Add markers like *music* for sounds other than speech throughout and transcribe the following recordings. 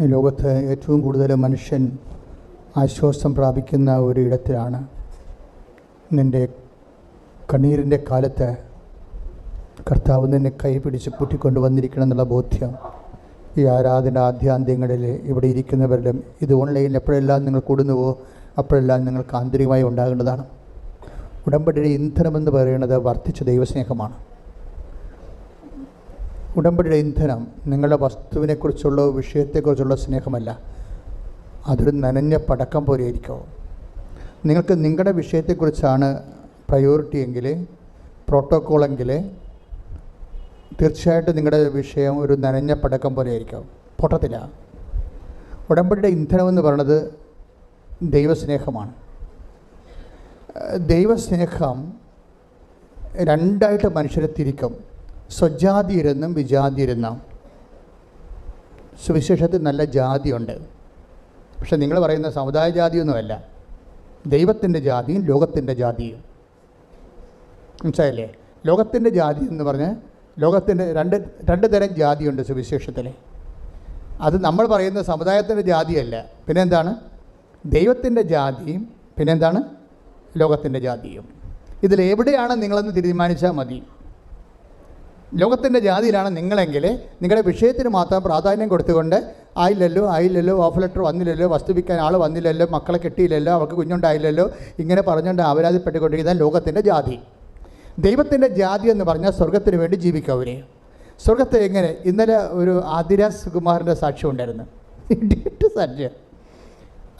ലോകത്ത് ഏറ്റവും കൂടുതൽ മനുഷ്യൻ ആശ്വാസം പ്രാപിക്കുന്ന ഒരു ഇടത്തിലാണ് നിന്റെ കണ്ണീരിന്റെ കാലത്ത് കർത്താവ് നിന്നെ കൈ പിടിച്ച് കൂട്ടിക്കൊണ്ട് വന്നിരിക്കണം എന്നുള്ള ബോധ്യം ഈ ആരാധന ആദ്യാന്ത്യങ്ങളിൽ ഇവിടെ ഇരിക്കുന്നവരിലും ഇത് ഓൺലൈനിൽ എപ്പോഴെല്ലാം നിങ്ങൾ കൂടുന്നുവോ അപ്പോഴെല്ലാം നിങ്ങൾക്ക് ആന്തരികമായി ഉണ്ടാകേണ്ടതാണ്. ഉടമ്പടിയുടെ ഇന്ധനമെന്ന് പറയുന്നത് വർദ്ധിച്ച ദൈവസ്നേഹമാണ്. ഉടമ്പടിയുടെ ഇന്ധനം നിങ്ങളുടെ വസ്തുവിനെക്കുറിച്ചുള്ള വിഷയത്തെക്കുറിച്ചുള്ള സ്നേഹമല്ല. അതൊരു നനഞ്ഞ പടക്കം പോലെ ആയിരിക്കും നിങ്ങൾക്ക് നിങ്ങളുടെ വിഷയത്തെക്കുറിച്ചാണ് പ്രയോറിറ്റി എങ്കിൽ പ്രോട്ടോക്കോളെങ്കിൽ തീർച്ചയായിട്ടും നിങ്ങളുടെ വിഷയം ഒരു നനഞ്ഞ പടക്കം പോലെ ആയിരിക്കും പൊട്ടത്തില്ല. ഉടമ്പടിയുടെ ഇന്ധനമെന്ന് പറയുന്നത് ദൈവസ്നേഹമാണ്. ദൈവസ്നേഹം രണ്ടായിട്ട് മനുഷ്യരെ തിരിക്കും. സ്വജാതിയരെന്നും വിജാതിയരെന്നും. സുവിശേഷത്തിൽ നല്ല ജാതിയുണ്ട്. പക്ഷെ നിങ്ങൾ പറയുന്ന സമുദായ ജാതിയൊന്നുമല്ല. ദൈവത്തിന്റെ ജാതിയും ലോകത്തിന്റെ ജാതിയും. മനസ്സിലായില്ലേ? ലോകത്തിന്റെ ജാതി എന്ന് പറഞ്ഞ് ലോകത്തിന്റെ രണ്ട് രണ്ട് തരം ജാതിയുണ്ട് സുവിശേഷത്തിൽ. അത് നമ്മൾ പറയുന്ന സമുദായത്തിന്റെ ജാതിയല്ല. പിന്നെ എന്താണ് ദൈവത്തിന്റെ ജാതിയും പിന്നെന്താണ്? ലോകത്തിന്റെ ജാതിയും. ഇതിലെവിടെയാണ് നിങ്ങളെന്ന് തീരുമാനിച്ചാൽ മതി. ലോകത്തിന്റെ ജാതിയിലാണ് നിങ്ങളെങ്കിൽ നിങ്ങളുടെ വിഷയത്തിന് മാത്രം പ്രാധാന്യം കൊടുത്തുകൊണ്ട് ആയില്ലല്ലോ ആയില്ലല്ലോ ഓഫ് ലെറ്റർ വന്നില്ലല്ലോ വസ്തുവിക്കാൻ ആൾ വന്നില്ലല്ലോ മക്കളെ കിട്ടിയില്ലല്ലോ അവർക്ക് കുഞ്ഞുണ്ടായില്ലല്ലോ ഇങ്ങനെ പറഞ്ഞുകൊണ്ട് അപരാധപ്പെട്ടുകൊണ്ടിരിക്കുന്ന ലോകത്തിന്റെ ജാതി. ദൈവത്തിന്റെ ജാതി എന്ന് പറഞ്ഞാൽ സ്വർഗത്തിന് വേണ്ടി ജീവിക്കവരെ സ്വർഗത്തെ എങ്ങനെ? ഇന്നലെ ഒരു ആതിര സുകുമാറിന്റെ സാക്ഷ്യം ഉണ്ടായിരുന്നു. ഇടിയിട്ട് സാക്ഷ്യം.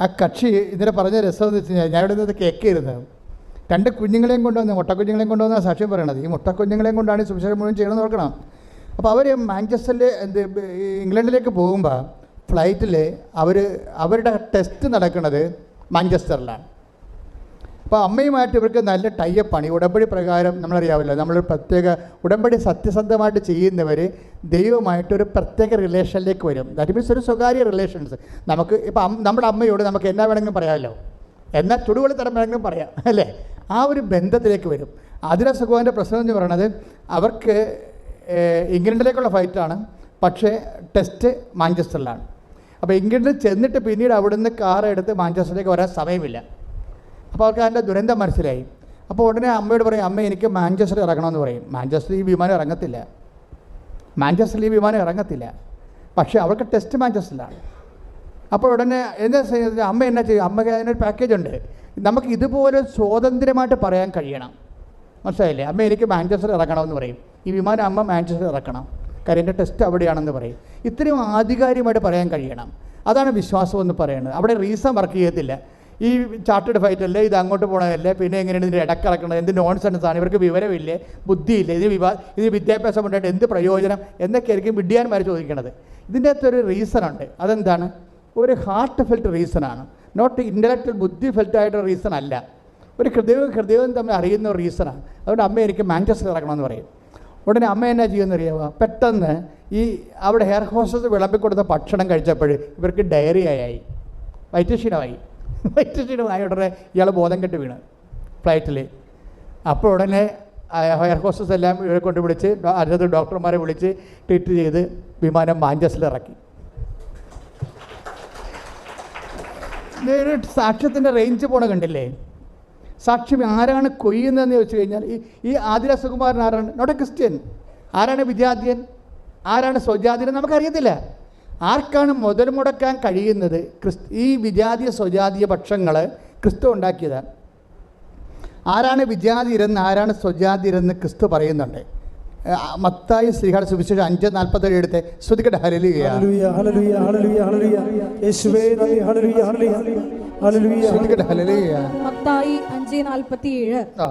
ആ കക്ഷി ഇന്നലെ പറഞ്ഞ രസം എന്ന് വെച്ച് കഴിഞ്ഞാൽ ഞാൻ ഇവിടെ നിന്ന് കേൾക്കിയിരുന്നു രണ്ട് കുഞ്ഞുങ്ങളെയും കൊണ്ടുവന്ന് മുട്ടക്കുഞ്ഞുങ്ങളെയും കൊണ്ടുവന്ന സാക്ഷ്യം പറയണത്. ഈ മുട്ടക്കുഞ്ഞുങ്ങളെയും കൊണ്ടാണ് ഈ സുവിശേഷം മുഴുവൻ ചെയ്യണമെന്ന് ഓർക്കണം അപ്പോൾ അവർ മാഞ്ചസ്റ്ററിൽ എന്ത് ഇംഗ്ലണ്ടിലേക്ക് പോകുമ്പോൾ ഫ്ലൈറ്റിൽ അവർ അവരുടെ ടെസ്റ്റ് നടക്കുന്നത് മാഞ്ചസ്റ്ററിലാണ്. അപ്പോൾ അമ്മയുമായിട്ട് ഇവർക്ക് നല്ല ടൈപ്പാണ് ഈ ഉടമ്പടി പ്രകാരം നമ്മളറിയാമല്ലോ നമ്മൾ പ്രത്യേക ഉടമ്പടി സത്യസന്ധമായിട്ട് ചെയ്യുന്നവർ ദൈവമായിട്ടൊരു പ്രത്യേക റിലേഷനിലേക്ക് വരും. ദാറ്റ് മീൻസ് ഒരു സ്വകാര്യ റിലേഷൻസ് നമുക്ക് ഇപ്പം നമ്മുടെ അമ്മയോട് നമുക്ക് എന്നാ വേണമെങ്കിലും പറയാമല്ലോ. എന്നാൽ ചുടുവെളി തരം വേണമെങ്കിലും പറയാം അല്ലേ? ആ ഒരു ബന്ധത്തിലേക്ക് വരും. അതിര സുഖവാന്റെ പ്രശ്നം എന്ന് പറയുന്നത് അവർക്ക് ഇംഗ്ലണ്ടിലേക്കുള്ള ഫ്ലൈറ്റാണ് പക്ഷേ ടെസ്റ്റ് മാഞ്ചസ്റ്ററിലാണ്. അപ്പോൾ ഇംഗ്ലണ്ടിൽ ചെന്നിട്ട് പിന്നീട് അവിടുന്ന് കാർ എടുത്ത് മാഞ്ചസ്റ്ററിലേക്ക് വരാൻ സമയമില്ല. അപ്പോൾ അവർക്ക് അതിന്റെ ദുരന്തം മനസ്സിലായി. അപ്പോൾ ഉടനെ അമ്മയോട് പറയും അമ്മ എനിക്ക് മാഞ്ചസ്റ്ററിൽ ഇറങ്ങണമെന്ന് പറയും. മാഞ്ചസ്റ്ററിൽ ഈ വിമാനം ഇറങ്ങത്തില്ല. മാഞ്ചസ്റ്ററിൽ ഈ വിമാനം ഇറങ്ങത്തില്ല. പക്ഷേ അവർക്ക് ടെസ്റ്റ് മാഞ്ചസ്റ്ററിലാണ്. അപ്പോൾ ഉടനെ എന്താ അമ്മ എന്നാ ചെയ്യും? അമ്മയ്ക്ക് അതിനൊരു പാക്കേജ് ഉണ്ട്. നമുക്ക് ഇതുപോലെ സ്വതന്ത്രമായിട്ട് പറയാൻ കഴിയണം. മനസ്സിലായില്ലേ? അമ്മ എനിക്ക് മാഞ്ചസ്റ്റർ ഇറക്കണമെന്ന് പറയും. ഈ വിമാനം അമ്മ മാഞ്ചസ്റ്റർ ഇറക്കണം. കാര്യം എന്റെ ടെസ്റ്റ് അവിടെയാണെന്ന് പറയും. ഇത്രയും ആധികാരികമായിട്ട് പറയാൻ കഴിയണം. അതാണ് വിശ്വാസം എന്ന് പറയുന്നത്. അവിടെ റീസൺ വർക്ക് ചെയ്യത്തില്ല. ഈ ചാർട്ടേഡ് ഫൈറ്റ് അല്ലേ ഇത് അങ്ങോട്ട് പോകണതല്ലേ പിന്നെ എങ്ങനെയാണ് ഇതിന്റെ ഇടക്കിറക്കണത് എന്ത് നോൺസെൻസ് ആണ് ഇവർക്ക് വിവരമില്ലേ ബുദ്ധിയില്ല ഇത് വിവാ ഇത് വിദ്യാഭ്യാസം ഉണ്ടായിട്ട് എന്ത് പ്രയോജനം എന്നൊക്കെയായിരിക്കും വിഡ്യാന്മാർ ചോദിക്കണത്. ഇതിന്റെ അകത്തൊരു റീസൺ ഉണ്ട്. അതെന്താണ്? ഒരു ഹാർട്ട് ഫെൽറ്റ് റീസണാണ് നോട്ട് ഇന്റലക്ച്വൽ ബുദ്ധി ഫെൽറ്റായിട്ടുള്ള റീസൺ അല്ല. ഒരു ഹൃദയവും ഹൃദയവും തമ്മിൽ അറിയുന്ന ഒരു റീസണാണ് അതുകൊണ്ട് അമ്മ എനിക്ക് മാഞ്ചസ്റ്റർ ഇറങ്ങണമെന്ന് പറയും. ഉടനെ അമ്മ എന്നാ ചെയ്യുമെന്ന് അറിയാമോ പെട്ടെന്ന് ഈ അവിടെ ഹെയർ ഹോസ്റ്റസ് വിളമ്പിക്കൊടുത്ത ഭക്ഷണം കഴിച്ചപ്പോൾ ഇവർക്ക് ഡയറിയായി വയറ്റുക്ഷീണമായി *laughs* വയറ്റുക്ഷീണമായ ഉടനെ ഇയാൾ ബോധം കെട്ട് വീണ്. ഫ്ലൈറ്റിൽ അപ്പോൾ ഉടനെ ഹെയർ ഹോസ്റ്റസ് എല്ലാം ഇവരെ കൊണ്ട് വിളിച്ച് അടുത്ത ഡോക്ടർമാരെ വിളിച്ച് ട്രീറ്റ് ചെയ്ത് വിമാനം മാഞ്ചസ്റ്ററിൽ ഇറക്കി. സാക്ഷ്യത്തിന്റെ റേഞ്ച് പോണ കണ്ടില്ലേ? സാക്ഷ്യം ആരാണ് കൊയ്യുന്നതെന്ന് ചോദിച്ചു കഴിഞ്ഞാൽ ഈ ഈ ആതിര സുകുമാരൻ ആരാണ്? നോട്ട് എ ക്രിസ്ത്യൻ ആരാണ് വിജാതിയൻ ആരാണ് സ്വജാതിയൻ? നമുക്കറിയത്തില്ല. ആർക്കാണ് മുതൽ മുടക്കാൻ കഴിയുന്നത്? ക്രിസ് ഈ വിജാതീയ സ്വജാതീയ പക്ഷങ്ങൾ ക്രിസ്തു ഉണ്ടാക്കിയതാണ്. ആരാണ് വിജാതിയരെന്ന് ആരാണ് സ്വജാതിയരെന്ന് ക്രിസ്തു പറയുന്നുണ്ട്. മത്തായി ശ്രീഹാട് സുവിശേഷം അഞ്ച് നാൽപ്പത്തേഴ് എടുത്ത് ശ്രുതിക്കട്ടെ ഹരലിയ ഹല്ലേലൂയ ഹല്ലേലൂയ ഹല്ലേലൂയ ഹല്ലേലൂയ. യേശുവേ ഹല്ലേലൂയ ഹല്ലേലൂയ. ഹല്ലേലൂയ. ശ്രുതിക്കട്ടെ ഹരലിയ മത്തായി അഞ്ച് നാൽപ്പത്തിയേഴ്. ആ.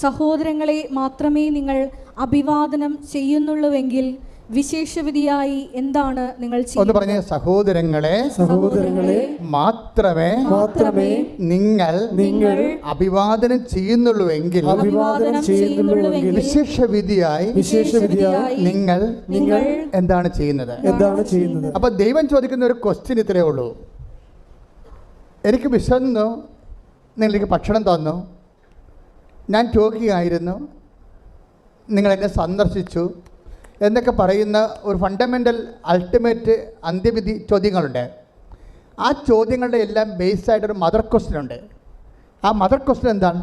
സഹോദരങ്ങളെ മാത്രമേ നിങ്ങൾ അഭിവാദനം ചെയ്യുന്നുള്ളൂവെങ്കിൽ വിശേഷവിധിയായി എന്താണ് നിങ്ങൾ ഒന്ന് പറഞ്ഞ സഹോദരങ്ങളെ സഹോദരങ്ങളെ മാത്രമേ മാത്രമേ നിങ്ങൾ നിങ്ങൾ അഭിവാദനം ചെയ്യുന്നുള്ളൂവെങ്കിൽ അഭിവാദനം ചെയ്യുന്നുള്ളൂവെങ്കിൽ വിശേഷവിധിയായി വിശേഷവിധിയായി നിങ്ങൾ നിങ്ങൾ എന്താണ് ചെയ്യുന്നത്? എന്താണ് ചെയ്യുന്നത്? അപ്പൊ ദൈവം ചോദിക്കുന്ന ഒരു ക്വസ്റ്റ്യൻ ഇത്രയേ ഉള്ളൂ. എനിക്ക് വിശന്നു നിങ്ങൾക്ക് ഭക്ഷണം തന്നു ഞാൻ രോഗിയായിരുന്നു നിങ്ങൾ എന്നെ സന്ദർശിച്ചു എന്നൊക്കെ പറയുന്ന ഒരു ഫണ്ടമെന്റൽ അൾട്ടിമേറ്റ് അന്ത്യവിധി ചോദ്യങ്ങളുണ്ട്. ആ ചോദ്യങ്ങളുടെ എല്ലാം ബേസ്ഡ് ആയിട്ടൊരു മദർ ക്വസ്റ്റ്യൻ ഉണ്ട്. ആ മദർ ക്വസ്റ്റ്യൻ എന്താണ്?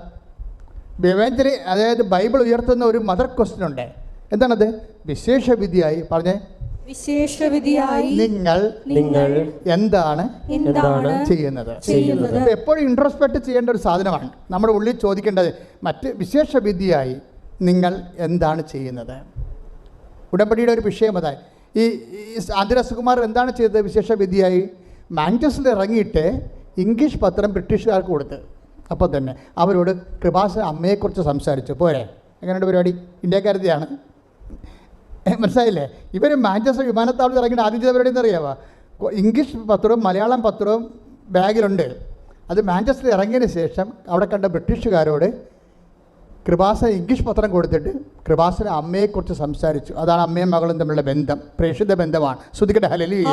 വിവേചന അതായത് ബൈബിൾ ഉയർത്തുന്ന ഒരു മദർ ക്വസ്റ്റ്യൻ ഉണ്ട്. എന്താണത്? വിശേഷവിധിയായി പറഞ്ഞേ. വിശേഷവിധിയായി നിങ്ങൾ നിങ്ങൾ എന്താണ് എന്താണ് ചെയ്യുന്നത്? എപ്പോഴും ഇൻട്രോസ്പെക്ട് ചെയ്യേണ്ട ഒരു സാധനമാണ്. നമ്മുടെ ഉള്ളിൽ ചോദിക്കേണ്ടത് മറ്റ് വിശേഷവിധിയായി നിങ്ങൾ എന്താണ് ചെയ്യുന്നത്? ഉടമ്പടിയുടെ ഒരു വിഷയം അതായി ഈ ഈ ആന്ധ്രസുകുമാർ എന്താണ് ചെയ്തത്? വിശേഷ വിധിയായി മാഞ്ചസ്റ്ററിൽ ഇറങ്ങിയിട്ട് ഇംഗ്ലീഷ് പത്രം ബ്രിട്ടീഷുകാർക്ക് കൊടുത്ത്. അപ്പോൾ തന്നെ അവരോട് കൃപാസ അമ്മയെക്കുറിച്ച് സംസാരിച്ചു. പോരെ. എങ്ങനെയുണ്ട് പരിപാടി? ഇന്ത്യക്കാരത്തെയാണ്. മനസ്സിലായില്ലേ? ഇവർ മാഞ്ചസ്റ്റർ വിമാനത്താവളത്തിൽ ഇറങ്ങിയിട്ട് ആദ്യം ചെയ്ത പരിപാടി എന്നറിയാമോ കൊ- ഇംഗ്ലീഷ് പത്രവും മലയാളം പത്രവും ബാഗിലുണ്ട്. അത് മാഞ്ചസ്റ്ററിൽ ഇറങ്ങിയതിന് ശേഷം അവിടെ കണ്ട ബ്രിട്ടീഷുകാരോട് കൃപാസന ഇംഗ്ലീഷ് പത്രം കൊടുത്തിട്ട് കൃപാസന അമ്മയെക്കുറിച്ച് സംസാരിച്ചു. അതാണ് അമ്മയും മകളും തമ്മിലുള്ള ബന്ധം. പ്രേക്ഷിത ബന്ധമാണ്. ശ്രുതിക്കട്ടെ ഹലലിയ ഈ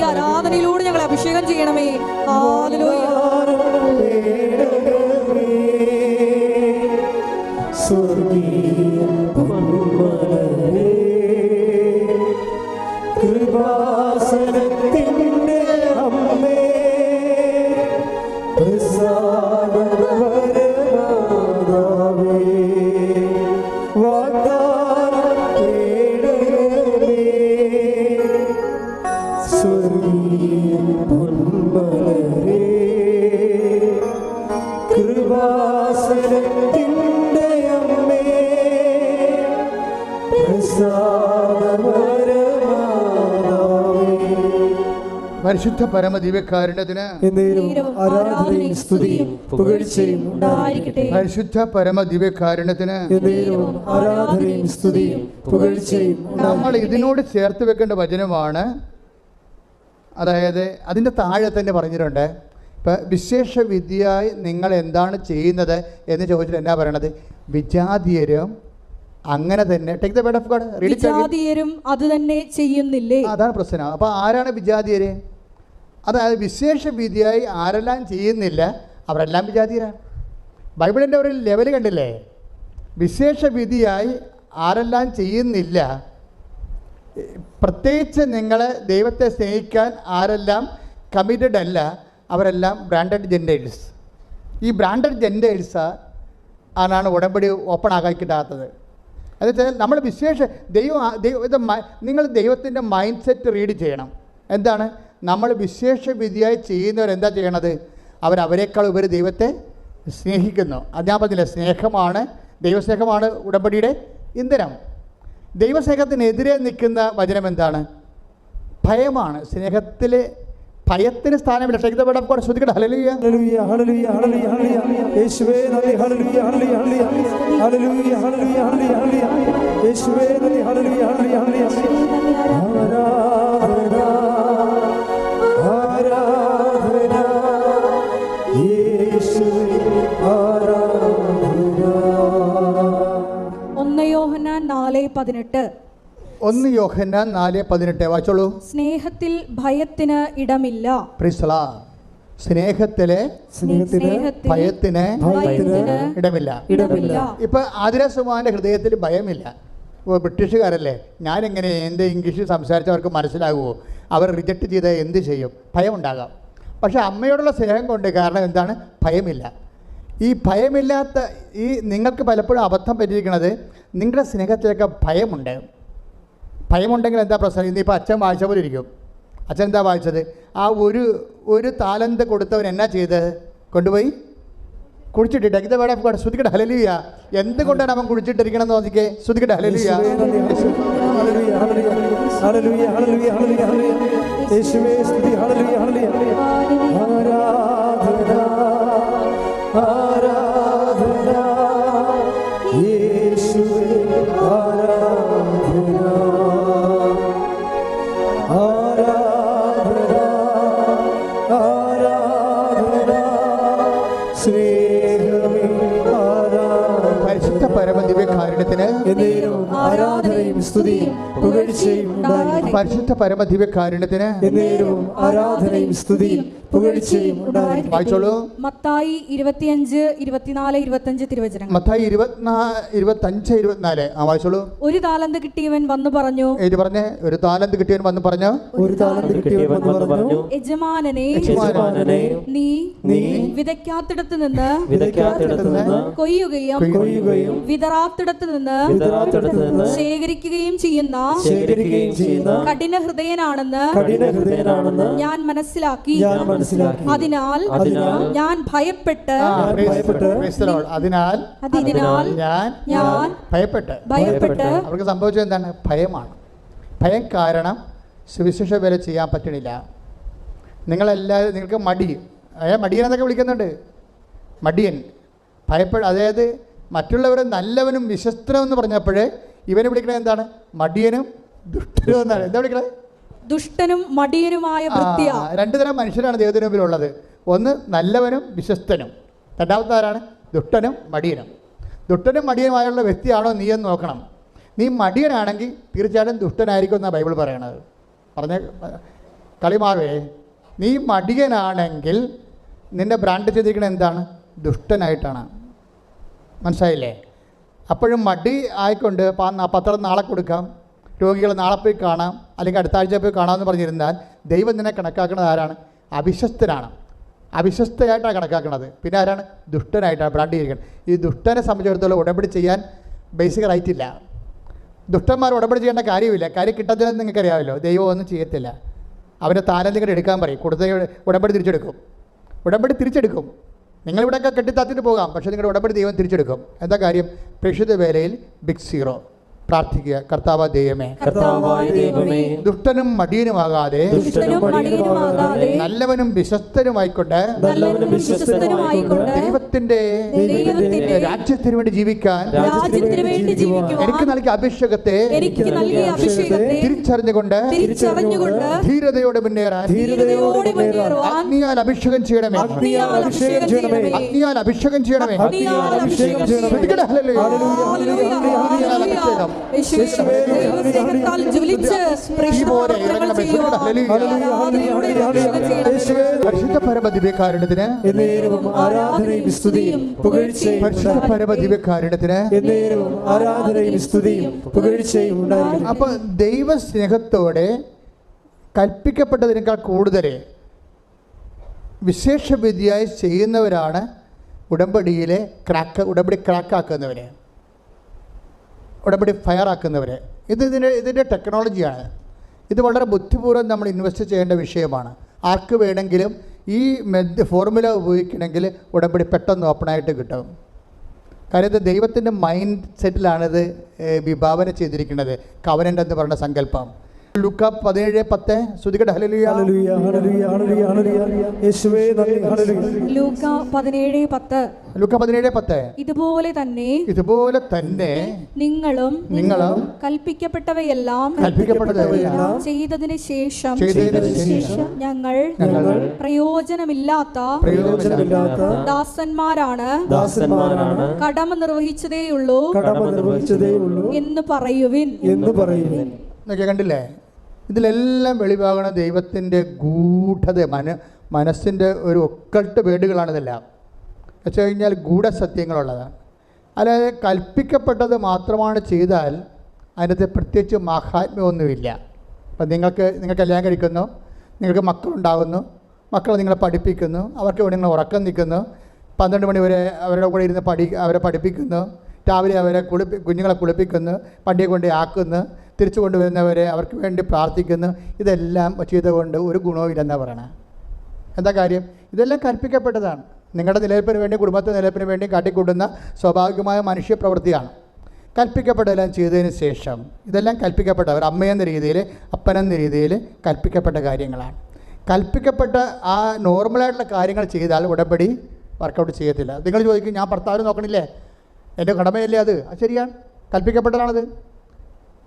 ആരാധനയിലൂടെ ഞങ്ങളെ അഭിഷേകം ചെയ്യണമേ. ഹല്ലേലൂയ. സ്വർഗീയ പരിശുദ്ധ പരമ ദിവ്യകാരുണ്യത്തിന് ആരാധനയും സ്തുതിയും പുകഴ്ചയും പരിശുദ്ധ പരമ ദിവ്യകാരുണ്യത്തിന് ആരാധനയും സ്തുതിയും പുകഴ്ചയും നമ്മൾ ഇതിനോട് ചേർത്ത് വെക്കേണ്ട വചനമാണ്. അതായത് അതിന്റെ താഴെ തന്നെ പറഞ്ഞിട്ടുണ്ട്. ഇപ്പൊ വിശേഷ വിദ്യയായി നിങ്ങൾ എന്താണ് ചെയ്യുന്നത് എന്ന് ചോദിച്ചിട്ട് എന്നാ പറയണത്? വിജാതീയരും അങ്ങനെ തന്നെ take the bed of God വിജാതീയരും അത് തന്നെ ചെയ്യുന്നില്ലേ? അതാണ് പ്രശ്നം. അപ്പൊ ആരാണ് വിജാതീയര്? അതായത് വിശേഷ വിധിയായി ആരെല്ലാം ചെയ്യുന്നില്ല അവരെല്ലാം വിജാതീയരാണ് ബൈബിളിന്റെ ഒരു ലെവൽ കണ്ടില്ലേ? വിശേഷ വിധിയായി ആരെല്ലാം ചെയ്യുന്നില്ല പ്രത്യേകിച്ച് നിങ്ങളെ ദൈവത്തെ സ്നേഹിക്കാൻ ആരെല്ലാം കമ്മിറ്റഡ് അല്ല അവരെല്ലാം ബ്രാൻഡഡ് ജെൻഡേഴ്സ് ഈ ബ്രാൻഡഡ് ജെൻഡേഴ്സ് ആണ് ഉടമ്പടി ഓപ്പൺ ആക്കിയിട്ടാത്തത് എന്നുവെച്ചാൽ നമ്മൾ വിശേഷ ദൈവം ദൈവ നിങ്ങൾ ദൈവത്തിന്റെ മൈൻഡ് സെറ്റ് റീഡ് ചെയ്യണം. എന്താണ്? നമ്മൾ വിശേഷ വിധിയായി ചെയ്യുന്നവരെന്താ ചെയ്യണത്? അവരവരെക്കാൾ ഉപരി ദൈവത്തെ സ്നേഹിക്കുന്നു. ഞാൻ സ്നേഹമാണ് ദൈവസ്നേഹമാണ് ഉടമ്പടിയുടെ ഇന്ധനം. ദൈവസ്നേഹത്തിനെതിരെ നിൽക്കുന്ന വചനം എന്താണ്? ഭയമാണ്. സ്നേഹത്തിൽ ഭയത്തിന് സ്ഥാനമില്ല. രക്ഷിക്കുന്ന കൂടെ ശ്രദ്ധിക്കട്ടെ. പതിനെട്ട്. ഒന്ന് യോഹന്നാൻ നാല് പതിനെട്ട്. വായിച്ചോളൂ. സ്നേഹത്തിൽ ഭയത്തിന് ഇടമില്ല. പ്രിസ്ല സ്നേഹത്തിലെ സ്നേഹത്തിന് ഭയത്തിന് ഭയത്തിന് ഇടമില്ല. ഇടമില്ല. ഇപ്പൊ ആതിരസുമാന്റെ ഹൃദയത്തിൽ ഭയമില്ല. ഓ ബ്രിട്ടീഷുകാരല്ലേ? ഞാനെങ്ങനെ എന്റെ ഇംഗ്ലീഷിൽ സംസാരിച്ചവർക്ക് മനസ്സിലാകുമോ അവർ റിജക്ട് ചെയ്താൽ എന്ത് ചെയ്യും? ഭയമുണ്ടാകാം. പക്ഷെ അമ്മയോടുള്ള സ്നേഹം കൊണ്ട് കാരണം എന്താണ്? ഭയമില്ല. ഈ ഭയമില്ലാത്ത ഈ നിങ്ങൾക്ക് പലപ്പോഴും അബദ്ധം പറ്റിയിരിക്കുന്നത് നിങ്ങളുടെ സ്നേഹത്തിലൊക്കെ ഭയമുണ്ട് ഭയമുണ്ടെങ്കിൽ എന്താ പ്രശ്നം ഇന്നിപ്പോൾ അച്ഛൻ വായിച്ച പോലെ ഇരിക്കും അച്ഛൻ എന്താ വായിച്ചത് ആ ഒരു ഒരു താലന്ത് കൊടുത്തവൻ എന്നാ ചെയ്ത് കൊണ്ടുപോയി കുടിച്ചിട്ട് ഇത് വേണം ശ്രുതിക്കട്ടെ ഹലലിയ എന്തുകൊണ്ടാണ് അവൻ കുടിച്ചിട്ടിരിക്കണം എന്ന് നോക്കിക്കേ ശ്രുതിക്കട്ടെ ഹലലിയ യേശുവേ ഹലലിയ ഹലലിയ ഹല്ലേലൂയ പരിശുദ്ധ പരമദിവ്യ കാരുണ്യത്തിന് എന്നേരും ആരാധനയും സ്തുതിയും പുകഴ്ചയും പരിശുദ്ധ പരമദിവ്യകാരുണ്യത്തിന് ആരാധനയും സ്തുതിയും പുകഴ്ചയും വായിച്ചോളൂ. മത്തായി ഇരുപത്തിയഞ്ച് ഇരുപത്തിനാല് ഇരുപത്തഞ്ച് തിരുവചനം മത്തായി ഇരുപത്തഞ്ച് ഇരുപത്തിനാല്. ആ വായിച്ചോളൂ. ഒരു താലന്ത് കിട്ടിയവൻ വന്നു പറഞ്ഞു. ഒരു താലന്ത് കിട്ടിയവൻ വന്ന് പറഞ്ഞു. ഒരു താലന്ത് കിട്ടിയവൻ വന്ന് പറഞ്ഞു. യജമാനനെ യജമാനനെ നീ നീ വിതയ്ക്കാത്തിടത്ത് നിന്ന് വിതയ്ക്കാത്തിടത്ത് നിന്ന് കൊയ്യുകയും കൊയ്യുകയും വിതറാത്തിടത്ത് നിന്ന് വിതറാത്തിടത്ത് നിന്ന് ശേഖരിക്കുകയും ചെയ്യുന്ന ശേഖരിക്കുകയും ചെയ്യുന്ന കഠിന ഹൃദയനാണെന്ന് കഠിന ഹൃദയനാണെന്ന് ഞാൻ മനസ്സിലാക്കി. ഞാൻ മനസ്സിലാക്കി. അതിനാൽ അതിനാൽ ഞാൻ ഭയപ്പെട്ട് ഭയപ്പെട്ട്. അതിനാൽ അതിനാൽ ഞാൻ ഞാൻ ഭയപ്പെട്ട് ഭയപ്പെട്ട് അവർക്ക് സംഭവിച്ചത് എന്താണ്? ഭയമാണ്. ഭയം കാരണം സുവിശേഷ വേല ചെയ്യാൻ പറ്റണില്ല. നിങ്ങളെല്ലാവരും നിങ്ങൾക്ക് മടി. അയാൾ മടിയൻ എന്നൊക്കെ വിളിക്കുന്നുണ്ട്. മടിയൻ. ഭയപ്പെട അതായത് മറ്റുള്ളവരെ നല്ലവനും വിശ്വസ്തനും എന്ന് പറഞ്ഞപ്പോഴേ ഇവനെ വിളിക്കണത് എന്താണ്? മടിയനും ദുഷ്ടനും എന്നാണ്. എന്താ വിളിക്കണത്? ദുഷ്ടനും മടിയനുമായ വൃത്തിയ രണ്ട് തരം മനുഷ്യരാണ് ദൈവത്തിന് മുമ്പിലുള്ളത്. ഒന്ന് നല്ലവനും വിശ്വസ്തനും. രണ്ടാമത്തെ ആരാണ് ദുഷ്ടനും മടിയനും. ദുഷ്ടനും മടിയനുമായുള്ള വ്യക്തിയാണോ നീ എന്ന് നോക്കണം. നീ മടിയനാണെങ്കിൽ തീർച്ചയായിട്ടും ദുഷ്ടനായിരിക്കും എന്നാണ് ബൈബിൾ പറയണത്. പറഞ്ഞ കളിമാവേ നീ മടിയനാണെങ്കിൽ നിന്റെ ബ്രാൻഡ് ചെയ്തിരിക്കുന്നത് എന്താണ്? ദുഷ്ടനായിട്ടാണ്. മനസ്സിലായില്ലേ? അപ്പോഴും മടി ആയിക്കൊണ്ട് പത്രം നാളെ കൊടുക്കാം. രോഗികൾ നാളെ പോയി കാണാം അല്ലെങ്കിൽ അടുത്ത ആഴ്ച പോയി കാണാമെന്ന് പറഞ്ഞിരുന്നാൽ ദൈവം നിന്നെ കണക്കാക്കുന്നത് ആരാണ്? അവിശ്വസ്തനാണ്. അവിശ്വസ്തയായിട്ടാണ് കണക്കാക്കുന്നത്. പിന്നെ ആരാണ്? ദുഷ്ടനായിട്ടാണ് ബ്രാൻഡ് ചെയ്തിരിക്കുന്നത് ഈ ദുഷ്ടനെ സംബന്ധിച്ചിടത്തോളം ഉടമ്പടി ചെയ്യാൻ ബേസിക് റൈറ്റ് ഇല്ല. ദുഷ്ടന്മാർ ഉടമ്പടി ചെയ്യേണ്ട കാര്യമില്ല. കാര്യം കിട്ടത്തില്ലെന്ന് നിങ്ങൾക്ക് അറിയാമല്ലോ ദൈവം ഒന്നും ചെയ്യത്തില്ല. അവന്റെ താരന്തിങ്ങനെ എടുക്കാൻ പറയും. കൊടുത്ത ഉടമ്പടി തിരിച്ചെടുക്കും. ഉടമ്പടി തിരിച്ചെടുക്കും. നിങ്ങളിവിടെയൊക്കെ കെട്ടിത്താത്തിട്ട് പോകാം. പക്ഷേ നിങ്ങളുടെ ഉടമ്പടി ദൈവം തിരിച്ചെടുക്കും. എന്താ കാര്യം? പ്രേക്ഷിത വേലയിൽ ബിഗ് സീറോ പ്രാർത്ഥിക്കുക. കർത്താവ ദൈവമേ. ദുഷ്ടനും മടിയനുമാകാതെ നല്ലവനും വിശ്വസ്തനുമായിക്കൊണ്ട് ദൈവത്തിന്റെ രാജ്യത്തിന് വേണ്ടി ജീവിക്കാൻ എനിക്ക് നൽകിയ അഭിഷേകത്തെ എനിക്ക് നൽകിയ അഭിഷേകത്തെ തിരിച്ചറിഞ്ഞുകൊണ്ട് തിരിച്ചറിഞ്ഞുകൊണ്ട് ധീരതയോടെ മുന്നേറാൻ ധീരതയോടെ മുന്നേറാൻ അഗ്നിയാൽ അഭിഷേകം ചെയ്യണമേ. അഗ്നിയാൽ അഭിഷേകം ചെയ്യണമേ. അഗ്നിയാൽ അഭിഷേകം ചെയ്യണമേ. അഗ്നിയാൽ അഭിഷേകം ചെയ്യണമേ. ഹല്ലേലൂയ. ഹല്ലേലൂയ, അഗ്നിയാൽ ഹല്ലേലൂയ. അഭിഷേകം. യേശുവേ, ദൈവസ്നേഹത്താൽ ജ്വലിച്ച് പ്രേക്ഷിതപ്രവർത്തനങ്ങൾ ഹല്ലേലൂയ. പരിശുദ്ധ എന്നേരവും ആരാധനയും സ്തുതിയും പുകഴ്ചയും പരിശുദ്ധ ഉണ്ടായിരിക്കട്ടെ. പരമദിവ്യകാരുണ്യത്തിന് എന്നേരവും ആരാധനയും സ്തുതിയും പുകഴ്ചയും അപ്പോൾ ദൈവസ്നേഹത്തോടെ കൽപ്പിക്കപ്പെട്ടതിനേക്കാൾ കൂടുതൽ വിശേഷവിധിയായി ചെയ്യുന്നവരാണ് ഉടമ്പടിയിലെ ക്രാക്ക് ഉടമ്പടി ക്രാക്കാക്കുന്നവർ ഉടമ്പടി ഫയറാക്കുന്നവർ ഇത് ഇതിന്റെ ഇതിന്റെ ടെക്നോളജിയാണ് ഇത് വളരെ ബുദ്ധിപൂർവം നമ്മൾ ഇൻവെസ്റ്റ് ചെയ്യേണ്ട വിഷയമാണ്. ആർക്ക് വേണമെങ്കിലും ഈ മെത് ഫോർമുല ഉപയോഗിക്കണമെങ്കിൽ ഉടമ്പടി പെട്ടെന്ന് ഓപ്പണായിട്ട് കിട്ടും. കാര്യം ദൈവത്തിന്റെ മൈൻഡ് സെറ്റിലാണിത് വിഭാവന ചെയ്തിരിക്കുന്നത്. കവനന്റ് എന്ന് പറയുന്ന സങ്കല്പം. ലുക്ക പതിനേഴ് പത്ത്. ശ്രുതികട. ഹല്ലേലൂയ. ഹല്ലേലൂയ ഹല്ലേലൂയ ഹല്ലേലൂയ യേശുവേ നന്ദി. ഹല്ലേലൂയ. ലൂക്ക പതിനേഴ് പത്ത്. ലുക്ക പതിനേഴ് പത്ത്. ഇതുപോലെ തന്നെ ഇതുപോലെ തന്നെ നിങ്ങളും നിങ്ങളും കൽപ്പിക്കപ്പെട്ടവയെല്ലാം കൽപ്പിക്കപ്പെട്ടവയെല്ലാം ചെയ്തതിന് ശേഷം ഞങ്ങൾ ഞങ്ങൾ പ്രയോജനമില്ലാത്ത പ്രയോജനമില്ലാത്ത ദാസന്മാരാണ്. ദാസന്മാരാണ്. കടമ നിർവഹിച്ചതേയുള്ളൂ കടമ നിർവഹിച്ചതേ ഉള്ളൂ എന്ന് പറയുവിൻ. എന്ന് പറയുവിൻ. കണ്ടില്ലേ? ഇതിലെല്ലാം വെളിവാകണ ദൈവത്തിന്റെ ഗൂഢത മന മനസ്സിന്റെ ഒരു ഒക്കൾട്ട് വേടുകളാണിതെല്ലാം വെച്ച് കഴിഞ്ഞാൽ ഗൂഢസത്യങ്ങളുള്ളതാണ് അല്ലാതെ കൽപ്പിക്കപ്പെട്ടത് മാത്രമാണ് ചെയ്താൽ അതിനകത്ത് പ്രത്യേകിച്ച് മഹാത്മ്യമൊന്നുമില്ല. അപ്പം നിങ്ങൾക്ക് നിങ്ങൾക്ക് കല്യാണം കഴിക്കുന്നു നിങ്ങൾക്ക് മക്കളുണ്ടാകുന്നു മക്കളെ നിങ്ങളെ പഠിപ്പിക്കുന്നു അവർക്ക് വേണ്ടി നിങ്ങൾ ഉറക്കം നിൽക്കുന്നു പന്ത്രണ്ട് മണി വരെ അവരുടെ കൂടെ ഇരുന്ന് പഠി അവരെ പഠിപ്പിക്കുന്നു രാവിലെ അവരെ കുളിപ്പി കുഞ്ഞുങ്ങളെ കുളിപ്പിക്കുന്നു പണ്ടിയെ കൊണ്ട് ആക്കുന്നു തിരിച്ചു കൊണ്ടുവരുന്നവരെ അവർക്ക് വേണ്ടി പ്രാർത്ഥിക്കുന്നു. ഇതെല്ലാം ചെയ്തുകൊണ്ട് ഒരു ഗുണവും ഇല്ലെന്നാണ് പറയണത് എന്താ കാര്യം? ഇതെല്ലാം കൽപ്പിക്കപ്പെട്ടതാണ്. നിങ്ങളുടെ നിലനിൽപ്പിന് വേണ്ടി കുടുംബത്തെ നിലനിൽപ്പിന് വേണ്ടി കാട്ടിക്കൂട്ടുന്ന സ്വാഭാവികമായ മനുഷ്യ പ്രവൃത്തിയാണ് കൽപ്പിക്കപ്പെട്ടതെല്ലാം ചെയ്തതിന് ശേഷം ഇതെല്ലാം കൽപ്പിക്കപ്പെട്ടവർ അമ്മയെന്ന രീതിയിൽ അപ്പനെന്ന രീതിയിൽ കൽപ്പിക്കപ്പെട്ട കാര്യങ്ങളാണ്. കൽപ്പിക്കപ്പെട്ട ആ നോർമലായിട്ടുള്ള കാര്യങ്ങൾ ചെയ്താൽ ഉടമ്പടി വർക്കൗട്ട് ചെയ്യത്തില്ല. നിങ്ങൾ ചോദിക്കും ഞാൻ ഭർത്താവിനെ നോക്കണില്ലേ? എന്റെ കടമയല്ലേ അത് ശരിയാണ്. കൽപ്പിക്കപ്പെട്ടതാണത്.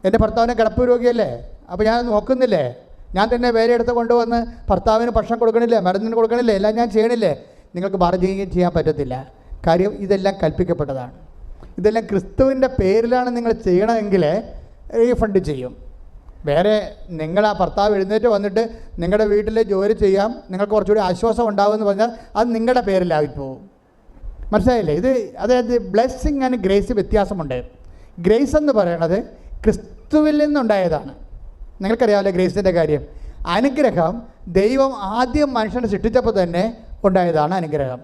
എന്റെ ഭർത്താവിന് കിടപ്പ് രോഗിയല്ലേ? അപ്പോൾ ഞാൻ നോക്കുന്നില്ലേ? ഞാൻ തന്നെ വേറെ എടുത്ത് കൊണ്ടുവന്ന് ഭർത്താവിന് ഭക്ഷണം കൊടുക്കണില്ലേ? മരുന്നിന് കൊടുക്കണില്ലേ? എല്ലാം ഞാൻ ചെയ്യണില്ലേ? നിങ്ങൾക്ക് ബാർഗെയിൻ ചെയ്യാൻ പറ്റത്തില്ല. കാര്യം ഇതെല്ലാം കൽപ്പിക്കപ്പെട്ടതാണ്. ഇതെല്ലാം ക്രിസ്തുവിന്റെ പേരിലാണ് നിങ്ങൾ ചെയ്യണമെങ്കിൽ റീഫണ്ട് ചെയ്യും. വേറെ നിങ്ങൾ ആ ഭർത്താവ് എഴുന്നേറ്റ് വന്നിട്ട് നിങ്ങളുടെ വീട്ടിൽ ജോലി ചെയ്യാം. നിങ്ങൾക്ക് കുറച്ചുകൂടി ആശ്വാസം ഉണ്ടാകുമെന്ന് പറഞ്ഞാൽ അത് നിങ്ങളുടെ പേരിലായി പോകും മനസ്സിലായില്ലേ? ഇത് അതായത് ബ്ലെസ്സിങ് ആൻഡ് ഗ്രേസ് വ്യത്യാസമുണ്ട്. ഗ്രേസ് എന്ന് പറയുന്നത് ക്രിസ്തുവിൽ നിന്നുണ്ടായതാണ്. നിങ്ങൾക്കറിയാമല്ലോ ഗ്രേസിന്റെ കാര്യം. അനുഗ്രഹം ദൈവം ആദ്യം മനുഷ്യനെ സൃഷ്ടിച്ചപ്പോൾ തന്നെ ഉണ്ടായതാണ് അനുഗ്രഹം.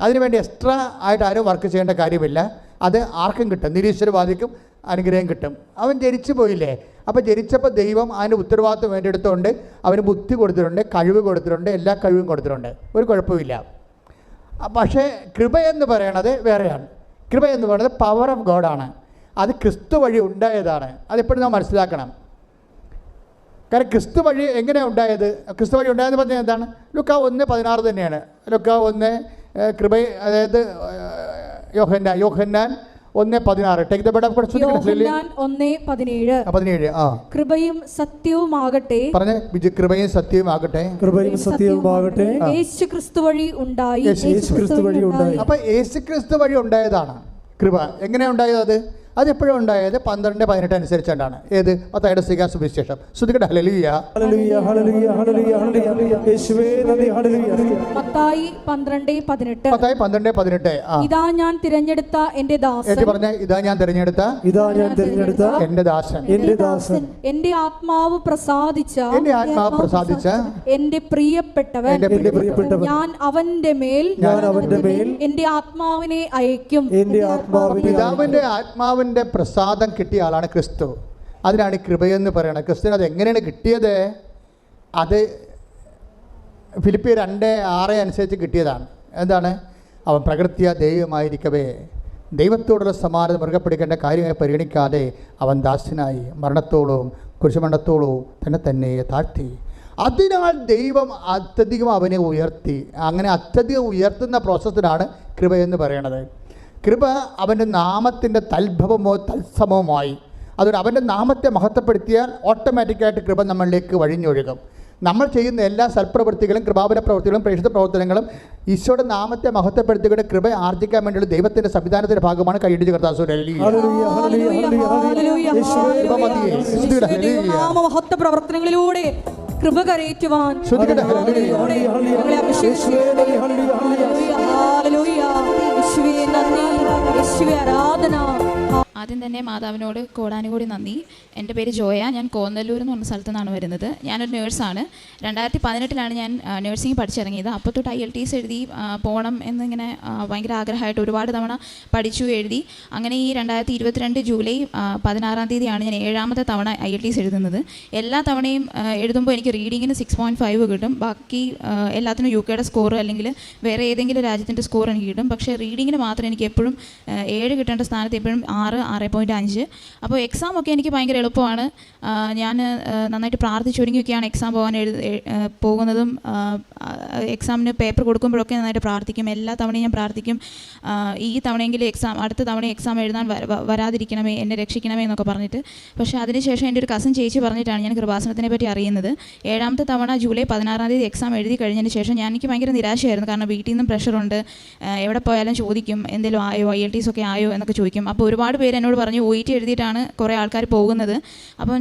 അതിനുവേണ്ടി എക്സ്ട്രാ ആയിട്ട് ആരും വർക്ക് ചെയ്യേണ്ട കാര്യമില്ല. അത് ആർക്കും കിട്ടും. നിരീശ്വരവാദിക്കും അനുഗ്രഹം കിട്ടും. അവൻ ജനിച്ചു പോയില്ലേ? അപ്പോൾ ജനിച്ചപ്പോൾ ദൈവം അതിന് ഉത്തരവാദിത്വം വേണ്ടിയെടുത്തുകൊണ്ട് അവന് ബുദ്ധി കൊടുത്തിട്ടുണ്ട് കഴിവ് കൊടുത്തിട്ടുണ്ട് എല്ലാ കഴിവും കൊടുത്തിട്ടുണ്ട്. ഒരു കുഴപ്പമില്ല പക്ഷേ കൃപ എന്ന് പറയണത് വേറെയാണ്. കൃപ എന്ന് പറയുന്നത് പവർ ഓഫ് ഗോഡാണ് അത് ക്രിസ്തു വഴി ഉണ്ടായതാണ്. അതെപ്പോഴും നാം മനസ്സിലാക്കണം. കാരണം ക്രിസ്തു വഴി എങ്ങനെയാണ് ഉണ്ടായത്? ക്രിസ്തു വഴി ഉണ്ടായെന്ന് പറഞ്ഞാൽ എന്താണ്? ലുക്ക ഒന്ന് പതിനാറ് തന്നെയാണ്. ലുക്ക ഒന്ന് കൃപ അതായത് യോഹന്നാൻ യോഹന്നാൻ ഒന്ന് പതിനാറ്. ടേക്ക് ദ ബെഡ് ഓഫ് പതിനേഴ്. ആ കൃപയും സത്യവുമാകട്ടെ പറഞ്ഞ ബിജു കൃപയും സത്യവും ആകട്ടെ. കൃപയും സത്യവുമാകട്ടെ യേശു ക്രിസ്തു വഴി ഉണ്ടായി. യേശു ക്രിസ്തു വഴി ഉണ്ടായി. അപ്പോൾ യേശു ക്രിസ്തു വഴി ഉണ്ടായതാണ്. കൃപ. എങ്ങനെയാണ് ഉണ്ടായത് അത്? അതെപ്പോഴും ഉണ്ടായത്? പന്ത്രണ്ട് പതിനെട്ട് അനുസരിച്ചാണ് ഏത്? പത്തായുടെ സ്വീകാ സുവിശേഷം. ശ്രുതികട ഹലലിയ ഹല്ലേലൂയ ഹല്ലേലൂയ ഹല്ലേലൂയ ഹല്ലേലൂയ. യേശുവേ നന്ദി ഹല്ലേലൂയ. മത്തായി പന്ത്രണ്ട് പതിനെട്ട്. പത്തായി പന്ത്രണ്ട് പതിനെട്ട്. ഇതാ ഞാൻ തിരഞ്ഞെടുത്ത എന്റെ ദാസൻ. പറഞ്ഞ? ഇതാ ഞാൻ തിരഞ്ഞെടുത്ത? ഇതാ ഞാൻ തിരഞ്ഞെടുത്ത എന്റെ ദാസൻ. എന്റെ ദാസൻ. എന്റെ ആത്മാവ് പ്രസാദിച്ച എന്റെ ആത്മാവ് പ്രസാദിച്ച എന്റെ പ്രിയപ്പെട്ടവൻ. എന്റെ എന്റെ പ്രിയപ്പെട്ടവൻ. ഞാൻ അവന്റെ മേൽ ഞാൻ അവന്റെ മേൽ എന്റെ ആത്മാവിനെ അയക്കും. എന്റെ ആത്മാവിനെ പിതാവിന്റെ ആത്മാവിന്റെ പ്രസാദം കിട്ടിയ ആളാണ് ക്രിസ്തു. അതിനാണ് കൃപയെന്ന് പറയുന്നത് ക്രിസ്തുവിന് അത് എങ്ങനെയാണ് കിട്ടിയത്? അത് ഫിലിപ്പി രണ്ട് ആറ് അനുസരിച്ച് കിട്ടിയതാണ്. എന്താണ്? അവൻ പ്രകൃതിയ ദൈവമായിരിക്കവേ. ദൈവത്തോടുള്ള സമാനത മൃഗപ്പിടിക്കേണ്ട കാര്യമായി പരിഗണിക്കാതെ അവൻ ദാസനായി മരണത്തോളവും കുരിശുമരണത്തോളവും തന്നെ തന്നെ താഴ്ത്തി. അതിനാൽ ദൈവം അത്യധികം അവനെ ഉയർത്തി. അങ്ങനെ അത്യധികം ഉയർത്തുന്ന പ്രോസസ്സിനാണ് കൃപയെന്ന് പറയണത്. കൃപ അവന്റെ നാമത്തിന്റെ തൽഭവമോ തത്സമവുമായി. അതുകൊണ്ട് അവന്റെ നാമത്തെ മഹത്വപ്പെടുത്തിയാൽ ഓട്ടോമാറ്റിക്കായിട്ട് കൃപ നമ്മളിലേക്ക് വഴിഞ്ഞൊഴുകും. നമ്മൾ ചെയ്യുന്ന എല്ലാ സൽപ്രവൃത്തികളും കൃപാപര പ്രവൃത്തികളും പ്രേക്ഷിത പ്രവർത്തനങ്ങളും ഈശോയുടെ നാമത്തെ മഹത്വപ്പെടുത്തിക്കൊണ്ട് കൃപ ആർജിക്കാൻ വേണ്ടിയുള്ള ദൈവത്തിന്റെ സംവിധാനത്തിന്റെ ഭാഗമാണ് കൈയിടിച്ച് കർത്താസൂര്യ പ്രവർത്തനങ്ങളിലൂടെ കൃപ കരയറ്റുവാൻ യേശുവേ നന്ദി. യേശുവേ ആരാധന. ആദ്യം തന്നെ മാതാവിനോട് കോടാനുകൂടി നന്ദി. എന്റെ പേര് ജോയ. ഞാൻ കോന്നല്ലൂർ എന്ന് പറഞ്ഞ സ്ഥലത്തു നിന്നാണ് വരുന്നത്. ഞാനൊരു നേഴ്സാണ്. രണ്ടായിരത്തി പതിനെട്ടിലാണ് ഞാൻ നേഴ്സിംഗ് പഠിച്ചിറങ്ങിയത്. അപ്പോൾ തൊട്ട് ഐ എൽ ടി എസ് എഴുതി പോകണം എന്നിങ്ങനെ ഭയങ്കര ആഗ്രഹമായിട്ട് ഒരുപാട് തവണ പഠിച്ചു എഴുതി. അങ്ങനെ ഈ രണ്ടായിരത്തി ഇരുപത്തിരണ്ട് ജൂലൈ പതിനാറാം തീയതിയാണ് ഞാൻ ഏഴാമത്തെ തവണ ഐ എൽ ടി എസ് എഴുതുന്നത്. എല്ലാ തവണയും എഴുതുമ്പോൾ എനിക്ക് റീഡിങ്ങിന് സിക്സ് പോയിന്റ് ഫൈവ് കിട്ടും. ബാക്കി എല്ലാത്തിനും യു കെയുടെ സ്കോർ അല്ലെങ്കിൽ വേറെ ഏതെങ്കിലും രാജ്യത്തിന്റെ സ്കോർ എനിക്ക് കിട്ടും. പക്ഷേ റീഡിങ്ങിന് മാത്രം എനിക്ക് എപ്പോഴും ഏഴ് കിട്ടേണ്ട സ്ഥാനത്ത് എപ്പോഴും ആറ് ആറ് പോയിന്റ് അഞ്ച്. അപ്പോൾ എക്സാം ഒക്കെ എനിക്ക് ഭയങ്കര എളുപ്പമാണ്. ഞാൻ നന്നായിട്ട് പ്രാർത്ഥിച്ചൊരുങ്ങിയൊക്കെയാണ് എക്സാം പോകാൻ എഴുതി പോകുന്നതും എക്സാമിന് പേപ്പർ കൊടുക്കുമ്പോഴൊക്കെ നന്നായിട്ട് പ്രാർത്ഥിക്കും. എല്ലാ തവണയും ഞാൻ പ്രാർത്ഥിക്കും. ഈ തവണയെങ്കിലും എക്സാം അടുത്ത തവണ എക്സാം എഴുതാൻ വരാതിരിക്കണമേ എന്നെ രക്ഷിക്കണമേ എന്നൊക്കെ പറഞ്ഞിട്ട്. പക്ഷേ അതിനുശേഷം എന്റെ ഒരു കസിൻ ചേച്ചി പറഞ്ഞിട്ടാണ് ഞാൻ കൃപാസനത്തിനെ പറ്റി അറിയുന്നത്. ഏഴാമത്തെ തവണ ജൂലൈ പതിനാറാം തീയതി എക്സാം എഴുതി കഴിഞ്ഞതിന് ശേഷം ഞാൻ എനിക്ക് ഭയങ്കര നിരാശയായിരുന്നു. കാരണം വീട്ടിൽ നിന്നും പ്രഷറുണ്ട് എവിടെ പോയാലും ചോദിക്കും. എന്തെങ്കിലും ആയോ ഐ എൽ ടി ഒക്കെ ആയോ എന്നൊക്കെ ചോദിക്കും. അപ്പോൾ ഒരുപാട് പേര് എന്നോട് പറഞ്ഞു ഒ ടി എഴുതിയിട്ടാണ് കുറേ ആൾക്കാർ പോകുന്നത്. അപ്പം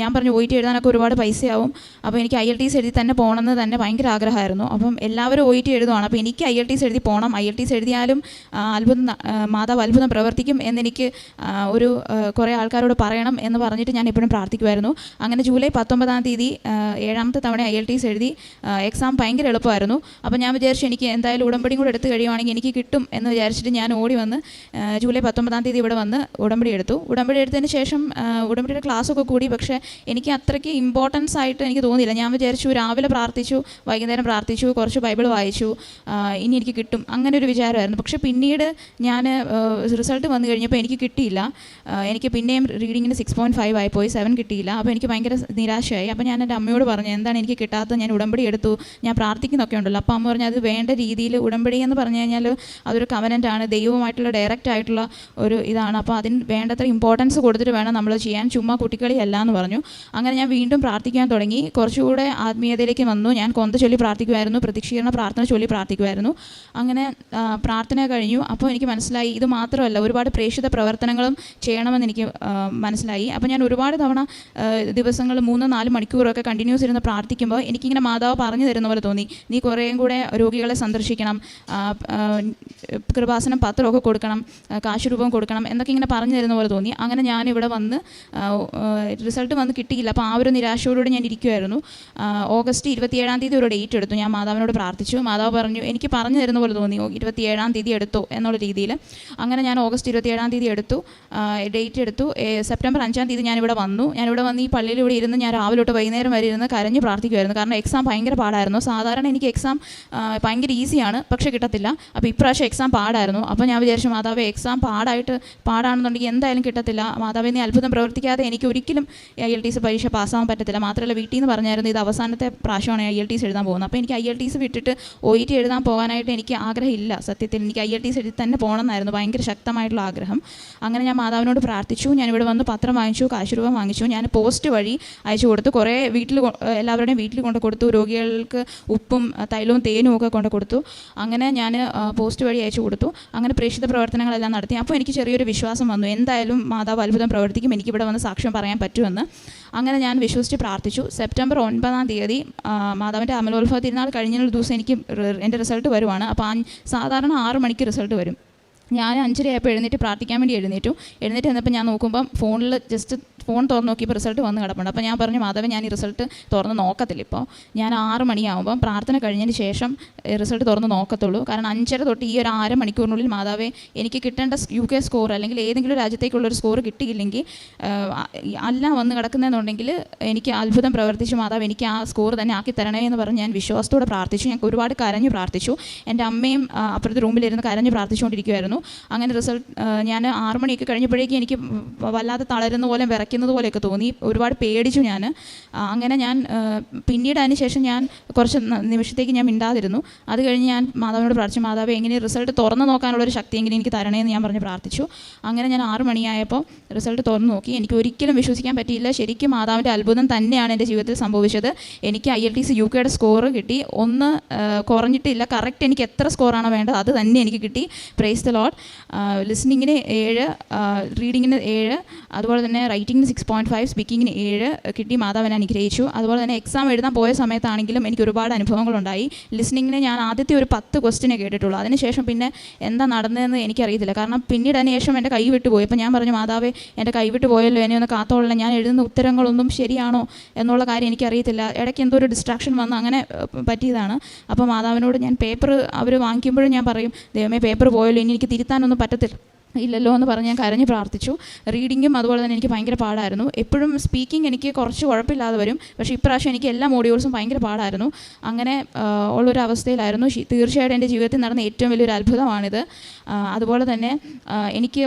ഞാൻ പറഞ്ഞു ഒ ടി എഴുതാനൊക്കെ ഒരുപാട് പൈസയാവും. അപ്പോൾ എനിക്ക് ഐ എൽ ടി എഴുതി തന്നെ പോകണമെന്ന് തന്നെ ഭയങ്കര ആഗ്രഹമായിരുന്നു. അപ്പം എല്ലാവരും ഒ ടി എഴുതുവാണ്. അപ്പോൾ എനിക്ക് ഐ എൽ ടി എഴുതി പോകണം ഐ എൽ ടി എഴുതിയാലും അത്ഭുതം മാതാവ് അത്ഭുതം പ്രവർത്തിക്കും എന്നെനിക്ക് ഒരു കുറേ ആൾക്കാരോട് പറയണം എന്ന് പറഞ്ഞിട്ട് ഞാൻ എപ്പോഴും പ്രാർത്ഥിക്കുമായിരുന്നു അങ്ങനെ ജൂലൈ പത്തൊമ്പതാം തീയതി ഏഴാമത്തെ തവണ ഐ എൽ ടി എഴുതി എക്സാം ഭയങ്കര എളുപ്പമായിരുന്നു. അപ്പോൾ ഞാൻ വിചാരിച്ചു എനിക്ക് എന്തായാലും ഉടമ്പടിയും കൂടെ എടുത്ത് കഴിയുവാണെങ്കിൽ എനിക്ക് കിട്ടും എന്ന് വിചാരിച്ചിട്ട് ഞാൻ ഓടി വന്ന് ജൂലൈ പത്തൊമ്പതാം തീയതി ഇവിടെ വന്ന് ഉടമ്പടി എടുത്തു. ഉടമ്പടി എടുത്തതിന് ശേഷം ഉടമ്പടിയുടെ ക്ലാസ്സൊക്കെ കൂടി. പക്ഷേ എനിക്ക് അത്രയ്ക്ക് ഇമ്പോർട്ടൻസ് ആയിട്ട് എനിക്ക് തോന്നിയില്ല. ഞാൻ വിചാരിച്ചു രാവിലെ പ്രാർത്ഥിച്ചു വൈകുന്നേരം പ്രാർത്ഥിച്ചു കുറച്ച് ബൈബിൾ വായിച്ചു ഇനി എനിക്ക് കിട്ടും. അങ്ങനെ ഒരു വിചാരമായിരുന്നു. പക്ഷേ പിന്നീട് ഞാൻ റിസൾട്ട് വന്നു കഴിഞ്ഞപ്പോൾ എനിക്ക് കിട്ടിയില്ല. എനിക്ക് പിന്നെയും റീഡിങ്ങിന് സിക്സ് പോയിന്റ് ഫൈവ് ആയിപ്പോയി സെവൻ കിട്ടിയില്ല. അപ്പോൾ എനിക്ക് ഭയങ്കര നിരാശയായി. അപ്പോൾ ഞാൻ എന്റെ അമ്മയോട് പറഞ്ഞു എന്താണ് എനിക്ക് കിട്ടാത്തത്? ഞാൻ ഉടമ്പടി എടുത്തു. ഞാൻ പ്രാർത്ഥിക്കുന്നൊക്കെ ഉണ്ടല്ലോ. അപ്പോൾ അമ്മ പറഞ്ഞു അത് വേണ്ട രീതിയിൽ ഉടമ്പടി എന്ന് പറഞ്ഞു കഴിഞ്ഞാൽ അതൊരു കവനന്റ് ആണ്. ദൈവവുമായിട്ടുള്ള ഡയറക്റ്റ് ആയിട്ടുള്ള ഒരു ഇതാണ്. അപ്പോൾ അതിന് അതിന് വേണ്ടത്ര ഇമ്പോർട്ടൻസ് കൊടുത്തിട്ട് വേണം നമ്മൾ ചെയ്യാൻ. ചുമ്മാ കുട്ടിക്കളിയല്ല എന്ന് പറഞ്ഞു. അങ്ങനെ ഞാൻ വീണ്ടും പ്രാർത്ഥിക്കാൻ തുടങ്ങി. കുറച്ചുകൂടെ ആത്മീയതയിലേക്ക് വന്നു. ഞാൻ കൊന്ത ചൊല്ലി പ്രാർത്ഥിക്കുമായിരുന്നു പ്രതീക്ഷീകരണ പ്രാർത്ഥന ചൊല്ലി പ്രാർത്ഥിക്കുമായിരുന്നു അങ്ങനെ പ്രാർത്ഥന കഴിഞ്ഞു. അപ്പോൾ എനിക്ക് മനസ്സിലായി. ഇത് മാത്രമല്ല ഒരുപാട് പ്രേക്ഷിത പ്രവർത്തനങ്ങളും ചെയ്യണമെന്ന് എനിക്ക് മനസ്സിലായി. അപ്പോൾ ഞാൻ ഒരുപാട് തവണ ദിവസങ്ങൾ മൂന്ന് നാല് മണിക്കൂറൊക്കെ കണ്ടിന്യൂസ് ഇരുന്ന് പ്രാർത്ഥിക്കുമ്പോൾ എനിക്കിങ്ങനെ മാതാവ് പറഞ്ഞു തരുന്ന പോലെ തോന്നി. നീ കുറേയും കൂടെ രോഗികളെ സന്ദർശിക്കണം. കൃപാസനം പത്രമൊക്കെ കൊടുക്കണം. കാശുരൂപം കൊടുക്കണം. എന്നൊക്കെ ഇങ്ങനെ പറഞ്ഞു തരുന്ന പോലെ തോന്നി. അങ്ങനെ ഞാൻ ഇവിടെ വന്ന് റിസൾട്ട് വന്ന് കിട്ടിയില്ല. അപ്പോൾ ആ ഒരു നിരാശയോടുകൂടി ഞാൻ ഇരിക്കുമായിരുന്നു ഓഗസ്റ്റ് ഇരുപത്തിയേഴാം തീയതി ഒരു ഡേറ്റ് എടുത്തു. ഞാൻ മാതാവിനോട് പ്രാർത്ഥിച്ചു. മാതാവ് പറഞ്ഞു എനിക്ക് പറഞ്ഞു തരുന്ന പോലെ തോന്നി. ഇരുപത്തിയേഴാം തീയതി എടുത്തു? എന്നുള്ള രീതിയിൽ. അങ്ങനെ ഞാൻ ഓഗസ്റ്റ് ഇരുപത്തിയേഴാം തീയതി എടുത്തു. ഡേറ്റ് എടുത്തു. സെപ്റ്റംബർ അഞ്ചാം തീയതി ഞാനിവിടെ വന്നു. ഞാനിവിടെ വന്ന് ഈ പള്ളിയിൽ ഇവിടെ ഇരുന്ന് ഞാൻ രാവിലെ തൊട്ട് വൈകുന്നേരം വരെ ഇരുന്ന് കരഞ്ഞ് പ്രാർത്ഥിക്കുമായിരുന്നു കാരണം എക്സാം ഭയങ്കര പാടായിരുന്നു. സാധാരണ എനിക്ക് എക്സാം ഭയങ്കര ഈസിയാണ് പക്ഷേ കിട്ടത്തില്ല. അപ്പോൾ ഇപ്രാവശ്യം എക്സാം പാടായിരുന്നു. അപ്പോൾ ഞാൻ വിചാരിച്ചു മാതാവ് എക്സാം പാടായിട്ട് പാടാണെന്നുണ്ടെങ്കിൽ എന്തായാലും കിട്ടത്തില്ല. മാതാവ് നീ അത്ഭുതം പ്രവർത്തിക്കാതെ എനിക്ക് ഒരിക്കലും ഐ എൽ ടി സി പരീക്ഷ പാസ്സാവാൻ പറ്റത്തില്ല. മാത്രമല്ല വീട്ടിൽ നിന്ന് പറഞ്ഞായിരുന്നു ഇത് അവസാനത്തെ പ്രാവശ്യമാണ് ഐ എൽ ടി സി എഴുതാൻ പോകുന്നത്. അപ്പോൾ എനിക്ക് ഐ എൽ ടി സി വിട്ടിട്ട് ഒ ഇ ടി എഴുതാൻ പോകാനായിട്ട് എനിക്ക് ആഗ്രഹമില്ല. സത്യത്തിൽ എനിക്ക് ഐ എൽ ടി സി എഴുതി തന്നെ പോകണമെന്നായിരുന്നു ഭയങ്കര ശക്തമായിട്ടുള്ള ആഗ്രഹം. അങ്ങനെ ഞാൻ മാതാവിനോട് പ്രാർത്ഥിച്ചു. ഞാൻ ഇവിടെ വന്ന് പത്രം വാങ്ങിച്ചു കാശുരൂപം വാങ്ങിച്ചു. ഞാൻ പോസ്റ്റ് വഴി അയച്ചു കൊടുത്തു. കുറേ വീട്ടിൽ എല്ലാവരുടെയും വീട്ടിൽ കൊണ്ട് കൊടുത്തു. രോഗികൾക്ക് ഉപ്പും തൈലവും തേനും ഒക്കെ കൊണ്ട് കൊടുത്തു. അങ്ങനെ ഞാൻ പോസ്റ്റ് വഴി അയച്ചു കൊടുത്തു. അങ്ങനെ പ്രേക്ഷിത പ്രവർത്തനങ്ങളെല്ലാം നടത്തി. അപ്പോൾ എനിക്ക് ചെറിയൊരു വിശ്വാസം വന്നു. എന്തായാലും മാതാവ് അത്ഭുതം പ്രവർത്തിക്കും. എനിക്കിവിടെ വന്ന് സാക്ഷ്യം പറയാൻ പറ്റുമെന്ന്. അങ്ങനെ ഞാൻ വിശ്വസിച്ച് പ്രാർത്ഥിച്ചു. സെപ്റ്റംബർ ഒൻപതാം തീയതി മാതാവിന്റെ അമലോത്ഭവ തിരുനാൾ കഴിഞ്ഞൊരു ദിവസം എനിക്ക് എന്റെ റിസൾട്ട് വരുവാണ്. അപ്പോൾ സാധാരണ ആറ് മണിക്ക് റിസൾട്ട് വരും. ഞാൻ അഞ്ചരയായപ്പോൾ എഴുന്നേറ്റ് പ്രാർത്ഥിക്കാൻ വേണ്ടി എഴുന്നേറ്റു. എഴുന്നേറ്റ് വന്നപ്പോൾ ഞാൻ നോക്കുമ്പം ഫോണിൽ ജസ്റ്റ് ഫോൺ തുറന്ന് നോക്കിയപ്പോൾ റിസൾട്ട് വന്ന് കിടപ്പുണ്ട്. അപ്പോൾ ഞാൻ പറഞ്ഞു മാധവൻ ഞാൻ ഈ റിസൾട്ട് തുറന്ന് നോക്കത്തില്ല ഇപ്പോൾ. ഞാൻ ആറ് മണിയാകുമ്പം പ്രാർത്ഥന കഴിഞ്ഞതിന് ശേഷം റിസൾട്ട് തുറന്ന് നോക്കത്തുള്ളൂ. കാരണം അഞ്ചര തൊട്ട് ഈ ഒരു അര മണിക്കൂറിനുള്ളിൽ മാതാവെ എനിക്ക് കിട്ടേണ്ട യു കെ സ്കോർ അല്ലെങ്കിൽ ഏതെങ്കിലും രാജ്യത്തേക്കുള്ളൊരു സ്കോർ കിട്ടിയില്ലെങ്കിൽ അല്ല വന്ന് കിടക്കുന്നതെന്നുണ്ടെങ്കിൽ എനിക്ക് അത്ഭുതം പ്രവർത്തിച്ച്. മാതാവ് എനിക്ക് ആ സ്കോർ തന്നെ ആക്കി തരണേ എന്ന് പറഞ്ഞ് ഞാൻ വിശ്വാസത്തോടെ പ്രാർത്ഥിച്ചു. ഞാൻ ഒരുപാട് കരഞ്ഞു പ്രാർത്ഥിച്ചു. എന്റെ അമ്മയും അപ്പുറത്തെ റൂമിലിരുന്ന് കരഞ്ഞു പ്രാർത്ഥിച്ചുകൊണ്ടിരിക്കുമായിരുന്നു അങ്ങനെ റിസൾട്ട് ഞാൻ ആറ് മണിയൊക്കെ കഴിഞ്ഞപ്പോഴേക്കും എനിക്ക് വല്ലാതെ തളരുന്ന പോലെ വിറയ്ക്കുന്നത് പോലെയൊക്കെ തോന്നി. ഒരുപാട് പേടിച്ചു ഞാൻ അങ്ങനെ ഞാൻ പിന്നീട് അതിന് ശേഷം ഞാൻ കുറച്ച് നിമിഷത്തേക്ക് ഞാൻ മിണ്ടാതിരുന്നു. അത് കഴിഞ്ഞ് ഞാൻ മാതാവിനോട് പ്രാർത്ഥിച്ചു മാതാവ് എങ്ങനെ റിസൾട്ട് തുറന്നു നോക്കാനുള്ള ഒരു ശക്തിയെങ്കിലും എനിക്ക് തരണേന്ന് ഞാൻ പറഞ്ഞ് പ്രാർത്ഥിച്ചു. അങ്ങനെ ഞാൻ ആറ് മണിയായപ്പോൾ റിസൾട്ട് തുറന്നു നോക്കി. എനിക്ക് ഒരിക്കലും വിശ്വസിക്കാൻ പറ്റിയില്ല. ശരിക്കും മാതാവിന്റെ അത്ഭുതം തന്നെയാണ് എന്റെ ജീവിതത്തിൽ സംഭവിച്ചത്. എനിക്ക് I L T C U കെയുടെ സ്കോർ കിട്ടി. ഒന്ന് കുറഞ്ഞിട്ടില്ല. കറക്റ്റ് എനിക്ക് എത്ര സ്കോറാണ് വേണ്ടത് അത് തന്നെ എനിക്ക് കിട്ടി. പ്രൈസ് ദ ലോഡ് ലിസ്ണിങ്ങിന് ഏഴ് റീഡിങ്ങിന് ഏഴ് അതുപോലെ തന്നെ റൈറ്റിങ്ങിന് സിക്സ് പോയിന്റ് ഫൈവ് സ്പീക്കിങ്ങിന് ഏഴ് കിട്ടി മാതാവിനെ അനുഗ്രഹിച്ചു. അതുപോലെ തന്നെ എക്സാം എഴുതാൻ പോയ സമയത്താണെങ്കിലും എനിക്ക് ഒരുപാട് അനുഭവങ്ങളുണ്ടായി. ലിസ്ണിങ്ങിന് ഞാൻ ആദ്യത്തെ ഒരു പത്ത് ക്വസ്റ്റിനെ കേട്ടിട്ടുള്ളൂ. അതിനുശേഷം പിന്നെ എന്താ നടന്നതെന്ന് എനിക്കറിയത്തില്ല. കാരണം പിന്നീട് അതിനുശേഷം എന്റെ കൈ വിട്ടു പോയി. അപ്പോൾ ഞാൻ പറഞ്ഞു മാതാവേ എന്റെ കൈ വിട്ടു പോയല്ലോ. എന്നെ ഒന്ന് കാത്തോളണം. ഞാൻ എഴുതുന്ന ഉത്തരങ്ങളൊന്നും ശരിയാണോ എന്നുള്ള കാര്യം എനിക്കറിയത്തില്ല. ഇടയ്ക്ക് എന്തോ ഒരു ഡിസ്ട്രാക്ഷൻ വന്ന് അങ്ങനെ പറ്റിയതാണ്. അപ്പോൾ മാതാവിനോട് ഞാൻ പേപ്പർ അവർ വാങ്ങിക്കുമ്പോഴും ഞാൻ പറയും ദൈവമേ പേപ്പർ പോയല്ലോ. ഇനി എനിക്ക് തിരുത്താനൊന്നും പറ്റത്തില്ല. ഇല്ലല്ലോ എന്ന് പറഞ്ഞ് ഞാൻ കരഞ്ഞ് പ്രാർത്ഥിച്ചു. റീഡിങ്ങും അതുപോലെ തന്നെ എനിക്ക് ഭയങ്കര പാടായിരുന്നു. എപ്പോഴും സ്പീക്കിംഗ് എനിക്ക് കുറച്ച് കുഴപ്പമില്ലാതെ വരും. പക്ഷേ ഇപ്രാവശ്യം എനിക്ക് എല്ലാ മോഡ്യൂൾസും ഭയങ്കര പാടായിരുന്നു. അങ്ങനെ ഉള്ളൊരു അവസ്ഥയിലായിരുന്നു തീർച്ചയായിട്ടും എന്റെ ജീവിതത്തിൽ നടന്ന ഏറ്റവും വലിയൊരു അത്ഭുതമാണിത്. അതുപോലെ തന്നെ എനിക്ക്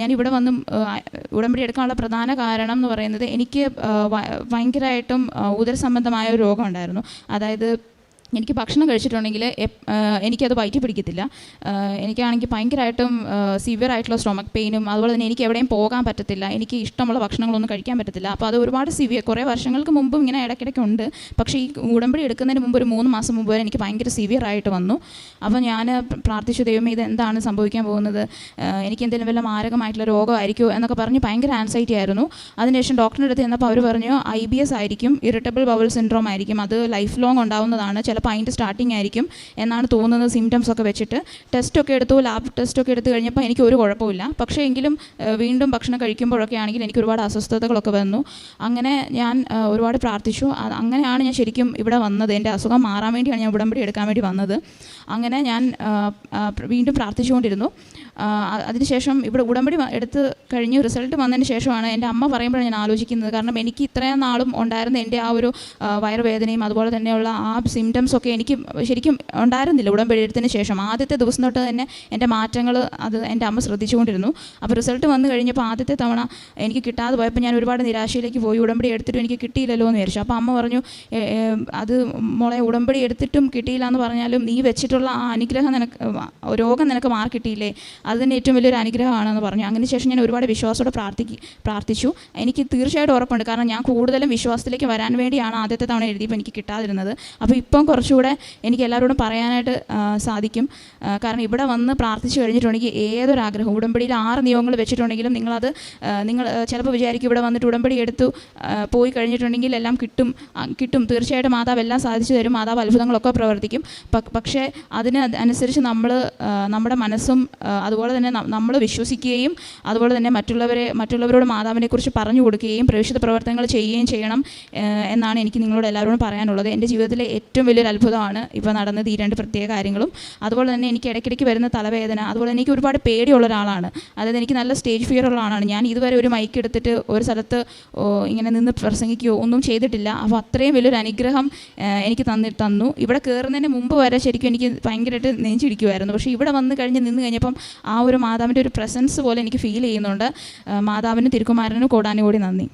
ഞാൻ ഇവിടെ വന്നും ഉടമ്പടി എടുക്കാനുള്ള പ്രധാന കാരണം എന്ന് പറയുന്നത് എനിക്ക് ഭയങ്കരമായിട്ടും ഉദര ഉദരസംബന്ധമായ ഒരു രോഗമുണ്ടായിരുന്നു അതായത് എനിക്ക് ഭക്ഷണം കഴിച്ചിട്ടുണ്ടെങ്കിൽ എനിക്കത് വയറ്റി പിടിക്കത്തില്ല. എനിക്കാണെങ്കിൽ ഭയങ്കരമായിട്ടും സിവിയർ ആയിട്ടുള്ള സ്റ്റൊമക് പെയിനും അതുപോലെ തന്നെ എനിക്ക് എവിടെയും പോകാൻ പറ്റത്തില്ല. എനിക്ക് ഇഷ്ടമുള്ള ഭക്ഷണങ്ങളൊന്നും കഴിക്കാൻ പറ്റത്തില്ല. അപ്പോൾ അത് ഒരുപാട് സിവിയർ കുറേ വർഷങ്ങൾക്ക് മുമ്പും ഇങ്ങനെ ഇടയ്ക്കിടയ്ക്ക് ഉണ്ട്. പക്ഷേ ഈ ഉടമ്പടി എടുക്കുന്നതിന് മുമ്പ് ഒരു മൂന്ന് മാസം മുമ്പ് വരെ എനിക്ക് ഭയങ്കര സിവിയർ ആയിട്ട് വന്നു. അപ്പോൾ ഞാൻ പ്രാർത്ഥിച്ചു ദൈവമേ ഇത് എന്താണ് സംഭവിക്കാൻ പോകുന്നത്? എനിക്ക് എന്തെങ്കിലും വല്ല മാരകമായിട്ടുള്ള രോഗമായിരിക്കുമോ? എന്നൊക്കെ പറഞ്ഞ് ഭയങ്കര ആൻസൈറ്റി ആയിരുന്നു. അതിനുശേഷം ഡോക്ടറിന്റെ അടുത്ത് ചെന്നപ്പോൾ അവർ പറഞ്ഞു ഐ ബി എസ് ആയിരിക്കും ഇറിറ്റബിൾ ബവൽ സിൻഡ്രോം ആയിരിക്കും. അത് ലൈഫ് ലോങ് ഉണ്ടാവുന്നതാണ് ചിലപ്പോൾ അതിന്റെ സ്റ്റാർട്ടിംഗ് ആയിരിക്കും എന്നാണ് തോന്നുന്നത് സിംറ്റംസ് ഒക്കെ വെച്ചിട്ട്. ടെസ്റ്റൊക്കെ എടുത്തു ലാബ് ടെസ്റ്റൊക്കെ എടുത്തു കഴിഞ്ഞപ്പോൾ എനിക്ക് ഒരു കുഴപ്പമില്ല പക്ഷേ എങ്കിലും വീണ്ടും ഭക്ഷണം കഴിക്കുമ്പോഴൊക്കെ ആണെങ്കിൽ എനിക്ക് ഒരുപാട് അസ്വസ്ഥതകളൊക്കെ വന്നു. അങ്ങനെ ഞാൻ ഒരുപാട് പ്രാർത്ഥിച്ചു. അങ്ങനെയാണ് ഞാൻ ശരിക്കും ഇവിടെ വന്നത്. എന്റെ അസുഖം മാറാൻ വേണ്ടിയാണ് ഞാൻ ഉടമ്പടി എടുക്കാൻ വേണ്ടി വന്നത്. അങ്ങനെ ഞാൻ വീണ്ടും പ്രാർത്ഥിച്ചുകൊണ്ടിരുന്നു. അതിനുശേഷം ഇവിടെ ഉടമ്പടി എടുത്ത് കഴിഞ്ഞ് റിസൾട്ട് വന്നതിന് ശേഷമാണ് എന്റെ അമ്മ പറയുമ്പോഴാണ് ഞാൻ ആലോചിക്കുന്നത്. കാരണം എനിക്ക് ഇത്രയും നാളും ഉണ്ടായിരുന്ന എന്റെ ആ ഒരു വയറുവേദനയും അതുപോലെ തന്നെയുള്ള ആ സിംറ്റംസ് ഒക്കെ എനിക്ക് ശരിക്കും ഉണ്ടായിരുന്നില്ല. ഉടമ്പടി എടുത്തതിന് ശേഷം. ആദ്യത്തെ ദിവസം തൊട്ട് തന്നെ എന്റെ മാറ്റങ്ങൾ അത് എന്റെ അമ്മ ശ്രദ്ധിച്ചുകൊണ്ടിരുന്നു. അപ്പോൾ റിസൾട്ട് വന്നു കഴിഞ്ഞപ്പോൾ ആദ്യത്തെ തവണ എനിക്ക് കിട്ടാതെ പോയപ്പോൾ ഞാൻ ഒരുപാട് നിരാശയിലേക്ക് പോയി. ഉടമ്പടി എടുത്തിട്ടും എനിക്ക് കിട്ടിയില്ലല്ലോ എന്ന് വിചാരിച്ചു. അപ്പോൾ അമ്മ പറഞ്ഞു അത് മോളെ ഉടമ്പടി എടുത്തിട്ടും കിട്ടിയില്ല എന്ന് പറഞ്ഞാലും നീ വെച്ചിട്ടുള്ള ആ അനുഗ്രഹം നിനക്ക് രോഗം നിനക്ക് മാർക്ക് കിട്ടിയില്ലേ? അത് തന്നെ ഏറ്റവും വലിയൊരു അനുഗ്രഹമാണെന്ന് പറഞ്ഞു. അങ്ങനെ ശേഷം ഞാൻ ഒരുപാട് വിശ്വാസത്തോടെ പ്രാർത്ഥിക്കും പ്രാർത്ഥിച്ചു. എനിക്ക് തീർച്ചയായിട്ടും ഉറപ്പുണ്ട്. കാരണം ഞാൻ കൂടുതലും വിശ്വാസത്തിലേക്ക് വരാൻ വേണ്ടിയാണ് ആദ്യത്തെ തവണ എഴുതിയപ്പോൾ എനിക്ക് കിട്ടാതിരുന്നത്. അപ്പോൾ ഇപ്പം കുറച്ചുകൂടെ എനിക്ക് എല്ലാവരോടും പറയാനായിട്ട് സാധിക്കും. കാരണം ഇവിടെ വന്ന് പ്രാർത്ഥിച്ചു കഴിഞ്ഞിട്ടുണ്ടെങ്കിൽ ഏതൊരാഗ്രഹം ഉടമ്പടിയിൽ ആറ് നിയമങ്ങൾ വെച്ചിട്ടുണ്ടെങ്കിലും നിങ്ങളത് നിങ്ങൾ ചിലപ്പോൾ വിചാരിക്കും ഇവിടെ വന്നിട്ട് ഉടമ്പടി എടുത്തു പോയി കഴിഞ്ഞിട്ടുണ്ടെങ്കിൽ എല്ലാം കിട്ടും കിട്ടും. തീർച്ചയായിട്ടും മാതാവ് എല്ലാം സാധിച്ചു തരും മാതാവ് അത്ഭുതങ്ങളൊക്കെ പ്രവർത്തിക്കും. പക്ഷേ അതിന് അനുസരിച്ച് നമ്മൾ നമ്മുടെ മനസ്സും അതുപോലെ തന്നെ നമ്മൾ വിശ്വസിക്കുകയും അതുപോലെ തന്നെ മറ്റുള്ളവരെ മറ്റുള്ളവരോട് മാതാവിനെക്കുറിച്ച് പറഞ്ഞു കൊടുക്കുകയും പ്രവേശിത പ്രവർത്തനങ്ങൾ ചെയ്യുകയും ചെയ്യണം എന്നാണ് എനിക്ക് നിങ്ങളോട് എല്ലാവരോടും പറയാനുള്ളത്. എന്റെ ജീവിതത്തിലെ ഏറ്റവും വലിയൊരു അത്ഭുതമാണ് ഇപ്പോൾ നടന്നത് ഈ രണ്ട് പ്രത്യേക കാര്യങ്ങളും. അതുപോലെ തന്നെ എനിക്ക് ഇടയ്ക്കിടയ്ക്ക് വരുന്ന തലവേദന അതുപോലെ എനിക്ക് ഒരുപാട് പേടിയുള്ള ഒരാളാണ്. അതായത് എനിക്ക് നല്ല സ്റ്റേജ് ഫിയർ ഉള്ള ആളാണ്. ഞാൻ ഇതുവരെ ഒരു മൈക്ക് എടുത്തിട്ട് ഒരു സ്ഥലത്ത് ഇങ്ങനെ നിന്ന് പ്രസംഗിക്കുകയോ ഒന്നും ചെയ്തിട്ടില്ല. അപ്പോൾ അത്രയും വലിയൊരു അനുഗ്രഹം എനിക്ക് തന്നി തന്നു. ഇവിടെ കയറുന്നതിന് മുമ്പ് വരെ ശരിക്കും എനിക്ക് ഭയങ്കരമായിട്ട് നെഞ്ചിടിക്കുമായിരുന്നു പക്ഷേ ഇവിടെ വന്ന് കഴിഞ്ഞ് നിന്ന് കഴിഞ്ഞപ്പം ആ ഒരു മാതാവിന്റെ ഒരു പ്രസൻസ് പോലെ എനിക്ക് ഫീൽ ചെയ്യുന്നുണ്ട്. മാതാവിനും തിരുക്കുമാരനും കൂടാനും കൂടി നന്ദി.